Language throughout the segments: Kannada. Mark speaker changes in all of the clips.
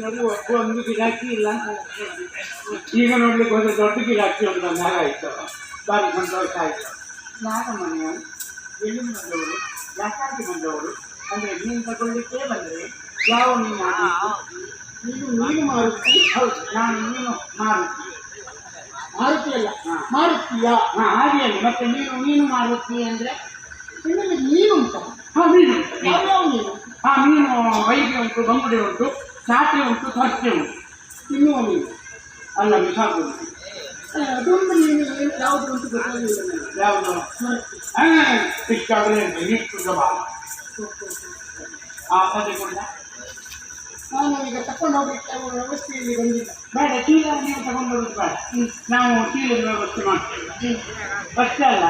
Speaker 1: ನೋಡಿ ಒಂದು ಗಿರಾಕಿ ಇಲ್ಲ. ಈಗ ನೋಡ್ಲಿಕ್ಕೆ ಒಂದು ದೊಡ್ಡ ಗಿಡಾಕಿ ಒಂದು ಬಂದಾಗ ಆಯ್ತು ಬಾರಿ ಸಂತೋಷ ಆಯ್ತು. ಯಾರ ಮನೆಯವರು ಎಲ್ಲಿ ಬಂದವರು ಯಾಕಾಗಿ ಬಂದವರು? ಅಂದ್ರೆ ನೀನು ತಗೊಳ್ಳಿಕ್ಕೆ ಬಂದರೆ ಯಾವ ನೀನು ನೀನು ನೀನು ಮಾರುತ್ತಿ? ಹೌದು ನಾನು ನೀನು ಮಾರುತ್ತಿ. ಮಾರುತಿ ಅಲ್ಲ ಮಾರುತ್ತೀಯ? ಹಾ ಹಾಗೆ ಅಲ್ಲ ಮತ್ತೆ ನೀನು ನೀನು ಮಾರುತ್ತಿ ಅಂದ್ರೆ? ನಿನ್ನಲ್ಲಿ ನೀನು ಉಂಟು ಹಾ ಮೀನು ಯಾವ್ಯಾವ ಮೀನು? ಹಾ ಮೀನು ವೈದ್ಯ ಉಂಟು ಬಂಗುಡೆ ಉಂಟು. ಚಾಟೆ ಉಂಟು ತರ್ಕೆ ಉಂಟು ತಿನ್ನುವ ಮೀನು ಅಲ್ಲ ಬಿಸಾಕು ಅದೊಂದು ಮೀನು ಏನು ಯಾವುದು ಉಂಟು ಗೊತ್ತಾಗಿಲ್ಲ ನನಗೆ. ಯಾವುದು ಹಾಂ ಇಷ್ಟಾದರೆ ಇಷ್ಟು ಜವಾಬ ಆ ಪದೇ ಕೊಡ ನಾನು ಈಗ ತಕೊಂಡು ಹೋಗ್ಲಿಕ್ಕೆ ವ್ಯವಸ್ಥೆಯಲ್ಲಿ ಬಂದಿಲ್ಲ. ಬೇಡ ಚೀಲ ನೀವು ತಗೊಂಡು ಬರೋದು ಬೇಡ ನಾವು ಚೀಲದ ವ್ಯವಸ್ಥೆ ಮಾಡ್ತೇವೆ. ಅಷ್ಟೇ ಅಲ್ಲ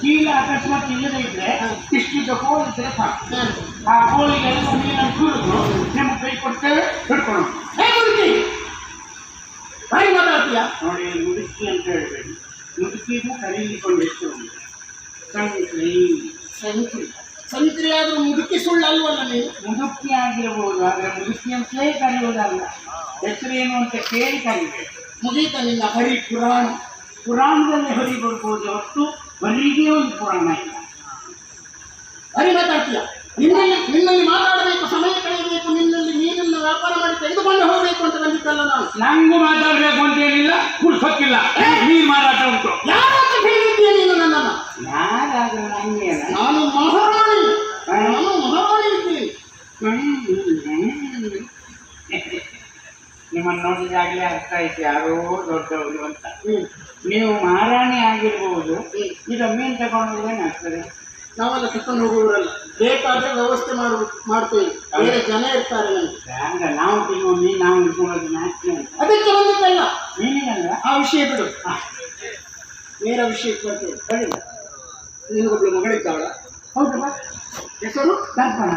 Speaker 1: ಚೀಲ ಅಕಸ್ಮಾತ್ ಇಲ್ಲದೆ ಇದ್ರೆ ಇಷ್ಟಿದ್ದ ಕೋಳಿ ಇದ್ರೆ ಸಾಕು ಆ ಕೋಳಿಗೆಲ್ಲ ನೀರನ್ನು ಸುರಿದು ನಿಮಗೆ ಕೈ ಕೊಡ್ತೇವೆ ಹಿಡ್ಕೊಂಡು ಬಾಯಿ ಮಾತಾಡ್ತೀಯ? ನೋಡಿ ಮುದುಕಿ ಅಂತ ಹೇಳಬೇಡಿ. ಮುದುಕಿಗೂ ಕರೀಲಿಕೊಂಡು ಎಷ್ಟು ಸಂಕ್ರಿ ಸಂಕ್ರಿ ಸಂಕ್ರಿ ಆದರೂ ಮುದುಕಿ ಸುಳ್ಳು ಅಲ್ವಲ್ಲ ನೀವು? ಮುದುಕಿ ಆಗಿರಬಹುದು ಆದರೆ ಮುದುಕಿ ಅಂತಲೇ ಕರೆಯುವುದಲ್ಲ? ಹೆಸರೇನು ಅಂತ ಕೇಳಿ ಕರಿಬೇಕು. ಮುಗೀತ ನಿನ್ನ ಹರಿ ಪುರಾಣ. ಪುರಾಣದಲ್ಲಿ ಹರಿ ಬರ್ಬೋದು ಹೊತ್ತು ಬರೀಗೆ ಒಂದು ಪುರಾಣ ಇಲ್ಲ. ಹರಿ ಮಾತಾಡ್ತೀಯ? ನಿನ್ನಲ್ಲಿ ನಿನ್ನಲ್ಲಿ ಮಾತಾಡಬೇಕು ಸಮಯ ಕಳೆಯಬೇಕು ನಿನ್ನಲ್ಲಿ ನೀನನ್ನು ವ್ಯಾಪಾರ ಮಾಡಿ ತೆಗೆದುಕೊಂಡು ಹೋಗಬೇಕು ಅಂತ ಬಂದಿದ್ದಲ್ಲ ನಾನು. ನಂಗೂ ಮಾತಾಡಬೇಕು ಅಂತ ಏನಿಲ್ಲ ಕುಡ್ಸೋಕ್ಕಿಲ್ಲ ನೀರು ಮಾರಾಟ ಉಂಟು. ಯಾರು ಹೇಳಿದ್ದೀಯ ನೀನು ನನ್ನನ್ನು? ಯಾರಾದ್ರೂ ನಂಗೆ ನಾನು ಮಹಾರಾಣಿ ಇದ್ದೀನಿ ನಿಮ್ಮನ್ನು ನೋಡಿದಾಗಲೇ ಅರ್ಥ ಆಯ್ತು ಯಾರೋ ದೊಡ್ಡವರು ಅಂತ. ನೀವು ಮಹಾರಾಣಿ ಆಗಿರ್ಬೋದು ಈಗ ಮೀನು ತಗೊಂಡು ಏನಾಗ್ತದೆ ನಾವೆಲ್ಲ ಕಿತ್ಕೊಂಡು ಹೋಗುವವರಲ್ಲ ಬೇಕಾದ್ರೆ ವ್ಯವಸ್ಥೆ ಮಾಡು ಮಾಡ್ತೀವಿ. ಬೇರೆ ಜನ ಇರ್ತಾರೆ ನಮ್ಗೆ. ಹಂಗ ನಾವು ತಿನ್ನುವ ಮೀನು ನಾವು ಇಟ್ಕೊಳ್ಳೋದು ನಾಚಿಕೆ ಅಂತ. ಅದಕ್ಕೆ ಬಂದಿದ್ದಲ್ಲ ನೀನೇನಲ್ಲ? ಆ ವಿಷಯ ಬಿಡು. ನೇರ ವಿಷಯಕ್ಕೆ ಬರ್ತೇವೆ. ಕಡಿಮೆ ನಿನಗೊಬ್ಳು ಮಗಳಿದ್ದಾಳ? ಹೌದು ಹೆಸರು? ದರ್ಪಣ.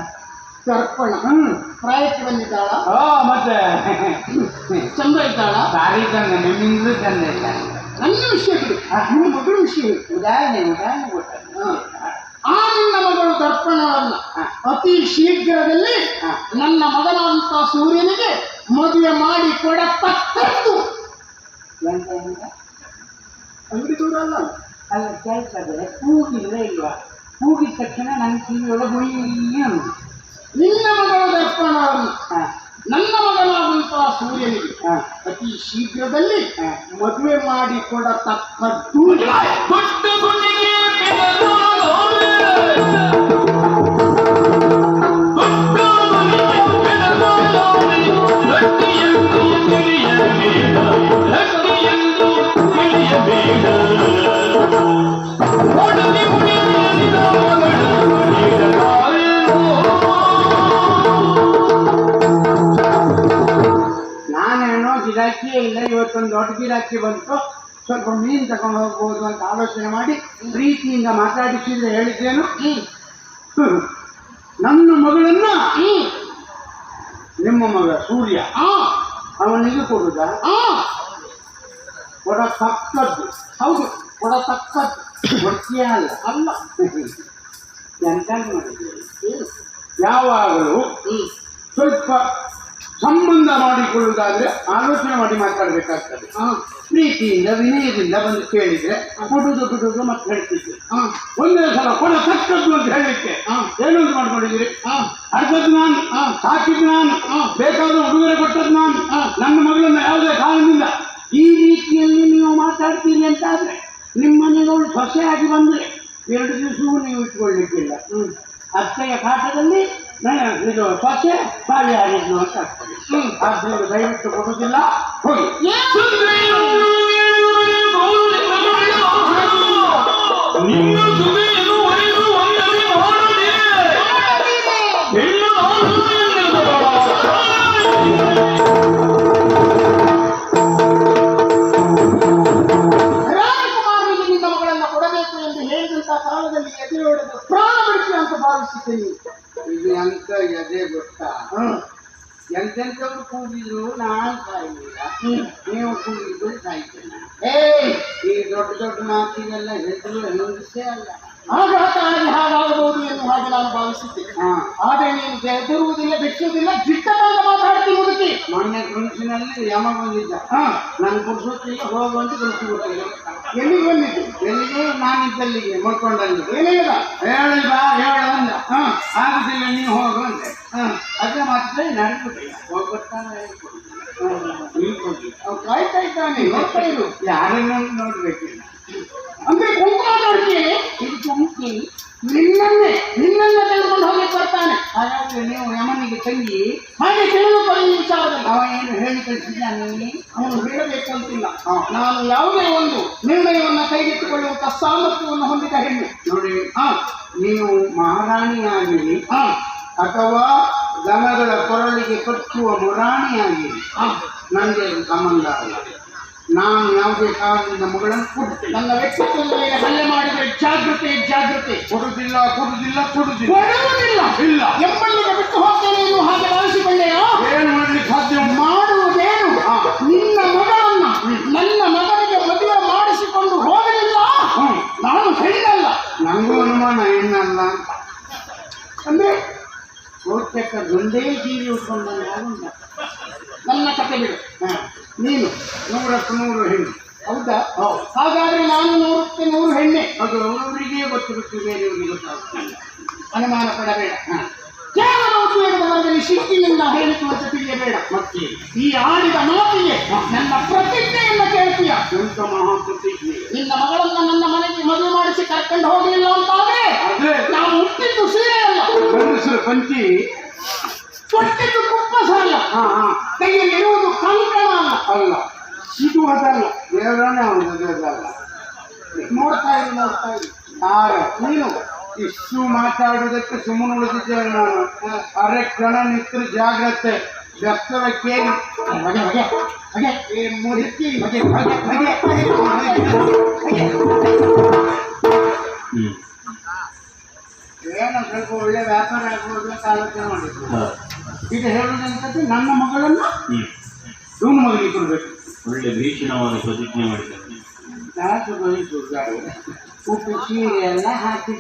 Speaker 1: ದರ್ಪಣ. ಹ್ಮ್. ಪ್ರಾಯಕ್ಕೆ ಬಂದಿದ್ದಾಳ? ಮತ್ತೆ. ಚಂದ ಇದ್ದಾಳ ಬಾರಿ ಚಂದ ನಿಮ್ಮಿಂದಲೂ ಚಂದ ಇದ್ದಾಳೆ ನನ್ನ ವಿಷಯ ಬಿಡು. ನಿಮ್ಮ ಮಗಳ ವಿಷಯ ಉದಾಹರಣೆ ಉದಾಹರಣೆ ಕೊಟ್ಟ. ಆ ನಿನ್ನ ಮಗಳು ದರ್ಪಣವನ್ನ ಅತಿ ಶೀಘ್ರದಲ್ಲಿ ನನ್ನ ಮಗನಾದಂತ ಸೂರ್ಯನಿಗೆ ಮದುವೆ ಮಾಡಿ ಕೊಡತಕ್ಕದ್ದು. ಎಂತ ಎಂತ? ಅಂಗಡಿ ದೂರ ಅಲ್ಲ. ಅಲ್ಲ ಕೇಳ್ತದೆ ಕೂಗಿದ್ರೆ ಇಲ್ವಾ? ಕೂಗಿದ ತಕ್ಷಣ ನನ್ನ ಕಿವಿಯೊಳಗೆ ಹುಯ್ಯ ಅಂದು. ನಿನ್ನ ಮಗಳು ದರ್ಪಣವನ್ನು ನನ್ನ ಮಗನಾದಂತಹ ಸೂರ್ಯನಿಗೆ. ಅತಿ ಶೀಘ್ರದಲ್ಲಿ ಮದುವೆ ಮಾಡಿ ಕೊಡತಕ್ಕದ್ದು ಗಿರಾಕಿಯೇ ಇಲ್ಲ ಇವತ್ತೊಂದು ದೊಡ್ಡ ಗಿರಾಕಿ ಬಂತು. ಸ್ವಲ್ಪ ಮೀನು ತಗೊಂಡು ಹೋಗ್ಬೋದು ಅಂತ ಆಲೋಚನೆ ಮಾಡಿ ಪ್ರೀತಿಯಿಂದ ಮಾತಾಡಿಸಿದ್ರೆ ಹೇಳಿದ್ದೇನು. ನನ್ನ ಮಗಳನ್ನ ನಿಮ್ಮ ಮಗ ಸೂರ್ಯ ಅವನಿಗೆ ಕೊಡುದ? ತಕ್ಕದ್ದು. ಹೌದು ಕೊಡತಕ್ಕದ್ದು ಕೊಡ್ತೀಯ ಅಲ್ಲ. ಅಲ್ಲ. ಎಂತ ಯಾವಾಗಲೂ ಸ್ವಲ್ಪ ಸಂಬಂಧ ಮಾಡಿಕೊಳ್ಳುವುದಾದ್ರೆ ಆಲೋಚನೆ ಮಾಡಿ ಮಾತಾಡಬೇಕಾಗ್ತದೆ. ಪ್ರೀತಿಯಿಂದ ವಿನಯದಿಂದ ಬಂದು ಕೇಳಿದ್ರೆ ಕೊಡುದು ಬಿಡುದು ಮತ್ತೆ ಹೇಳ್ತಿದ್ದೆ. ಒಂದೇ ಸಲ ಕೊಡ ತಕ್ಕದ್ದು ಅಂತ ಹೇಳಿಕ್ಕೆ ಏನೊಂದು ಮಾಡ್ಕೊಂಡಿದ್ದೀರಿ? ಅರ್ಧದ್ ನಾನು ಸಾಕಿದ್ ನಾನು ಬೇಕಾದ ಉಡುಗೊರೆ ಕೊಟ್ಟದ್ ನಾನು ನನ್ನ ಮಗಳನ್ನ ಯಾವುದೇ ಕಾರಣದಿಂದ. ಈ ರೀತಿಯಲ್ಲಿ ನೀವು ಮಾತಾಡ್ತೀರಿ ಅಂತಾದ್ರೆ ನಿಮ್ಮ ಮನೆಗಳು ಸೊಸೆಯಾಗಿ ಬಂದ್ರೆ ಎರಡು ದಿವಸವೂ ನೀವು ಇಟ್ಕೊಳ್ಳಿಕ್ಕಿಲ್ಲ. ಅತ್ತೆಯ ಕಾಟದಲ್ಲಿ ಇದು ಸ್ವಚ್ಛ ಬಾವಿ ಆಗಿದ್ದು ಅಂತ ಆದ್ದರಿಂದ ದಯವಿಟ್ಟು ಕೊಡುವುದಿಲ್ಲ ಹೋಗಿ.
Speaker 2: ರಾಜಕುಮಾರಿಗೆ ನಿನ್ನ ಕೊಡಬೇಕು ಎಂದು ಕಾಲದಲ್ಲಿ ಎದುರು ಪ್ರಾಣ ಬಿಡಿಸಿ ಅಂತ ಭಾವಿಸುತ್ತೇನೆ. ಎನ್ನುವ
Speaker 1: ಎದೆ ಗೊತ್ತಾ?
Speaker 2: ಎಂತೆಂತ
Speaker 1: ಎಂತೆಂಥವ್ರು ಕೂಗಿದ್ರು ನಾನು ಸಾಯಿಲ್ಲ ನೀವು ಕೂಗಿದ್ರು ಸಾಯ್ತೇನೆ. ಈ ದೊಡ್ಡ ದೊಡ್ಡ ಮಾತಿಗೆಲ್ಲ ಹೆಸರು ಹೊಂದಿಸೇ ಅಲ್ಲ.
Speaker 2: ಆಘಾತವಾಗಿ ಹಾಗಾಗಬಹುದು ಎನ್ನುವ ಹಾಗೆ ನಾನು ಭಾವಿಸಿದ್ದೆ ಆದರೆ ನೀನು ಬೆದರುವುದಿಲ್ಲ ಬೆಚ್ಚುವುದಿಲ್ಲ ದಿಟ್ಟವಾಗಿ ಮಾತಾಡ್ತೀನಿ ಮುದುಕಿ.
Speaker 1: ಮೊನ್ನೆ ಗುಂಸಿನಲ್ಲಿ ಯಮ ಬಂದಿದ್ದ.
Speaker 2: ಹಾ.
Speaker 1: ನಾನು ಕುಡಿಸೋತಿಲ್ಲ ಹೋಗುವಂತ ಕಳಿಸಿಬಿಟ್ಟಿಲ್ಲ
Speaker 2: ಎಲ್ಲಿಗೆ ಬಂದಿದ್ದು?
Speaker 1: ಎಲ್ಲಿಗೆ ನಾನಿದ್ದಲ್ಲಿಗೆ ಮಲ್ಕೊಂಡಲ್ಲಿ
Speaker 2: ಏನಿಲ್ಲ
Speaker 1: ಹೇಳಿ ಬಾ ಹೇಳ ಅಂದ.
Speaker 2: ಹಾ.
Speaker 1: ಆಗುದಿಲ್ಲ ನೀವು ಹೋಗು ಅಂದೆ. ಅದೇ ಮಾತ್ರ ನಡೆದಿಲ್ಲ ಹೋಗ್ಬರ್ತಾನೆ ಹೇಳ್ಕೊಡ್ತೀನಿ
Speaker 2: ಕಾಯ್ತಾ ಇದ್ದಾನೆ ನೋಡ್ತಾ ಇರು.
Speaker 1: ಯಾರನ್ನ ನೋಡ್ಬೇಕಿಲ್ಲ.
Speaker 2: ಅಂದ್ರೆ ಕುಂಕು ಮಾತಾಡ್ತೀನಿ
Speaker 1: ಇದು ಚುಮ್ಕಿ
Speaker 2: ನಿನ್ನನ್ನೇ ನಿನ್ನನ್ನ ತೆಗೆದುಕೊಂಡು ಹೋಗಿ ಬರ್ತಾನೆ.
Speaker 1: ಹಾಗಾಗಿ ನೀವು ಯಮನಿಗೆ ತಂಗಿ
Speaker 2: ಹಾಗೆ ತಿಳಿದುಕೊಳ್ಳಿ ವಿಚಾರದಲ್ಲಿ
Speaker 1: ಅವ ಏನು ಹೇಳಿ ಕಳಿಸಿದ್ದಾನೆ
Speaker 2: ಅವನು ಹೇಳಬೇಕಂತಿಲ್ಲ. ನಾನು ಯಾವುದೇ ಒಂದು ನಿರ್ಣಯವನ್ನು ಕೈಗೆತ್ತಿಕೊಳ್ಳುವಂತ ಸಾಮರ್ಥ್ಯವನ್ನು ಹೊಂದಿದ ಹೆಣ್ಣು.
Speaker 1: ನೋಡಿ
Speaker 2: ಹಾ.
Speaker 1: ನೀವು ಮಹಾರಾಣಿಯಾಗಿರಿ.
Speaker 2: ಹಾ.
Speaker 1: ಅಥವಾ ದನಗಳ ಕೊರಳಿಗೆ ಕಟ್ಟುವ ಮುರಾಣಿಯಾಗಿರಿ.
Speaker 2: ಹಾ.
Speaker 1: ನನಗೆ ಸಂಬಂಧ ಅಲ್ಲ ನಾನು ಯಾವುದೇ ಕಾರಣದಿಂದ ಮಗಳನ್ನು ಕೊಡುತ್ತೆ
Speaker 2: ನನ್ನ ವ್ಯಕ್ತಿತ್ವದ ಮೇಲೆ ಹಲ್ಲೆ ಮಾಡಿದರೆ ಜಾಗ್ರತೆ ಜಾಗ್ರತೆ
Speaker 1: ಕೊಡುದಿಲ್ಲ ಕೊಡುದಿಲ್ಲ ಕೊಡುದಿಲ್ಲ
Speaker 2: ಕೊಡುವುದಿಲ್ಲ.
Speaker 1: ಇಲ್ಲ.
Speaker 2: ಎಂಬಲ್ಲಿಗೆ ಬಿಟ್ಟು ಹೋಗ್ತೇನೆ ಎಂದು ಹಾಗೆ ಭಾವಿಸಿಕೊಂಡೆಯೋ?
Speaker 1: ಏನು ಮಾಡ್ಲಿಕ್ಕೆ ಸಾಧ್ಯ?
Speaker 2: ಮಾಡುವುದೇನು. ನಿನ್ನ ಮಗಳನ್ನ ನನ್ನ ಮಗನಿಗೆ ಮದುವೆ ಮಾಡಿಸಿಕೊಂಡು ಹೋಗಲಿಲ್ಲ. ನಾನು ಹೆಣ್ಣಲ್ಲ.
Speaker 1: ನನಗೂ ಅನುಮಾನ ಹೆಣ್ಣಲ್ಲ.
Speaker 2: ಅಂದ್ರೆ
Speaker 1: ಬಹುತೇಕ ಒಂದೇ ಜೀವಿ ಉಟ್ಕೊಂಡು
Speaker 2: ನನ್ನ ಕತೆ ಬಿಡು.
Speaker 1: ಹಾ.
Speaker 2: ನೀನು
Speaker 1: ನೂರಕ್ಕೆ ನೂರು ಹೆಣ್ಣು.
Speaker 2: ಹೌದಾ? ಹಾಗಾದ್ರೆ ನಾನು ನೂರಕ್ಕೆ ನೂರು ಹೆಣ್ಣೆ.
Speaker 1: ಅದು ಅವರವರಿಗೆ ಗೊತ್ತು ಬೇರೆಯವರಿಗೆ ಗೊತ್ತಾಗ್ತಿಲ್ಲ
Speaker 2: ಅನುಮಾನ ಪಡಬೇಡ. ಕೇವಲ ಉದ್ಯೋಗದ ವರ್ಗದಲ್ಲಿ ಶಿಸ್ತಿನಿಂದ ಹೇಳಿಸುವಂತ ತಿಳಿಯಬೇಡ.
Speaker 1: ಮತ್ತೆ?
Speaker 2: ಈ ಆಡಿದ ಮಾತಿಗೆ ನನ್ನ ಪ್ರತಿಜ್ಞೆಯನ್ನ ಕೇಳ್ತೀಯ
Speaker 1: ಮಹಾ ಪ್ರತಿಜ್ಞೆ?
Speaker 2: ನಿನ್ನ ಮಗಳನ್ನ ನನ್ನ ಮನೆಗೆ ಮದುವೆ ಮಾಡಿಸಿ ಕರ್ಕೊಂಡು ಹೋಗಲಿಲ್ಲ ಅಂತಾದ್ರೆ
Speaker 1: ಅದೇ.
Speaker 2: ನಾವು ಹುಟ್ಟಿದ್ದು ಸೀರೆ ಅಲ್ಲ
Speaker 1: ಪಂಚಿ.
Speaker 2: ತೊಟ್ಟಿದ್ದು ಕುಪ್ಪಸ ಅಲ್ಲ
Speaker 1: ಹಾ ಹಾ
Speaker 2: ಕೈಯಲ್ಲಿ ಇರುವುದು ಕಂಕಣ ಅಲ್ಲ
Speaker 1: ಅಲ್ಲ
Speaker 2: ಇದು ಅದಲ್ಲ
Speaker 1: ದೇವರನ್ನೇ ಅವನು ಅದಲ್ಲ
Speaker 2: ನೋಡ್ತಾ ಇರು ನೋಡ್ತಾ ಇರು.
Speaker 1: ಆಗ
Speaker 2: ನೀನು
Speaker 1: ಇಷ್ಟು ಮಾತಾಡುವುದಕ್ಕೆ ಸುಮ್ಮನೆ ಉಳಿದಿದ್ದೇವೆ ನಾನು? ಅರೆ ಕ್ಷಣ ನಿಂತು ಜಾಗ್ರತೆ. ಬೆಸ್ತದ ಕೇಳಿ. ಮುದುಕಿ ಏನೋ ಸ್ವಲ್ಪ ಒಳ್ಳೆ ವ್ಯಾಪಾರ ಆಗ್ಬೋದು ಅಂತ ಆಲೋಚನೆ ಮಾಡಿದ್ರು. ಈಗ ಹೇಳುವುದಂತದ್ದು ನನ್ನ ಮಗಳನ್ನು ಇವನು ಮಗನಿಗೆ ಕೊಡ್ಬೇಕು.
Speaker 3: ಒಳ್ಳೆ ಭೀಷಣವಾದ ಪ್ರತಿಜ್ಞೆ ಮಾಡಿದ್ದಾರೆ
Speaker 1: ಎಲ್ಲ
Speaker 3: ಹಾಕಿ.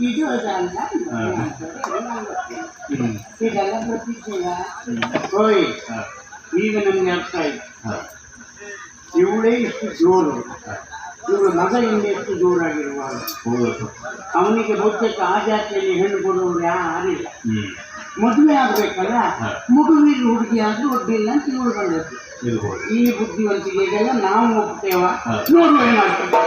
Speaker 1: ಇದು ಅದಲ್ಲ
Speaker 3: ಹಾ. ಹ್ಮ್.
Speaker 1: ಇದೆಲ್ಲ ಪ್ರತಿಜ್ಞೆಯ ಹೋಯ್ ಈಗ ನಮ್ಗೆ ಅರ್ಥ ಆಯ್ತು. ಇವಳೇ ಇಷ್ಟು ಜೋರು ಇವರು ಮಗ ಹಿಂದೆ ಎಷ್ಟು ಜೋರಾಗಿರುವಾಗ. ಅವನಿಗೆ ಬಹುತೇಕ ಆ ಜಾತಿಯಲ್ಲಿ ಹೆಣ್ಣು ಕೊಡುವವರು ಯಾರಿಲ್ಲ. ಮದುವೆ ಆಗ್ಬೇಕಲ್ಲ. ಮಗುವಿನ ಹುಡುಗಿ ಆದ್ರೂ ಒಡ್ಡಿಲ್ಲ ಅಂತ ಇವಳು ಬಂದದ್ದು. ಈ ಬುದ್ಧಿವಂತಿಕೆಗೆಲ್ಲ ನಾವು ಒಪ್ತೇವ
Speaker 3: ಹಾ.
Speaker 1: ನೋಡುವ ಏನಾಗ್ತದೆ